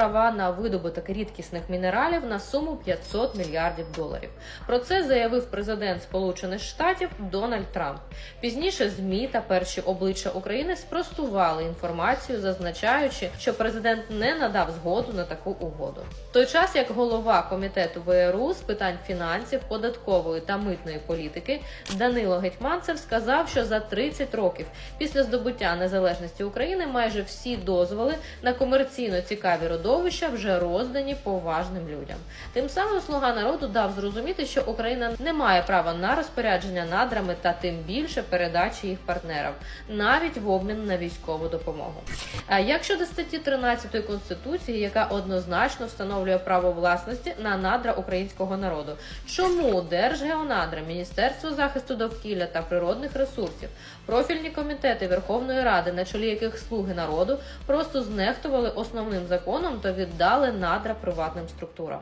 права на видобуток рідкісних мінералів на суму 500 мільярдів доларів. Про це заявив президент Сполучених Штатів Дональд Трамп. Пізніше ЗМІ та перші обличчя України спростували інформацію, зазначаючи, що президент не надав згоду на таку угоду. Той час як голова комітету ВРУ з питань фінансів, податкової та митної політики Данило Гетьманцев сказав, що за 30 років після здобуття незалежності України майже всі дозволи на комерційно цікаві родовища вже роздані поважним людям. Тим самим слуга народу дав зрозуміти, що Україна не має права на розпорядження надрами та тим більше передачі їх партнерам, навіть в обмін на військову допомогу. А як щодо статті 13 конституції, яка однозначно встановлює право власності на надра українського народу, чому Держгеонадра, Міністерство захисту довкілля та природних ресурсів, профільні комітети Верховної Ради, на чолі яких слуги народу, просто знехтували основним законом та віддали надра приватним структурам?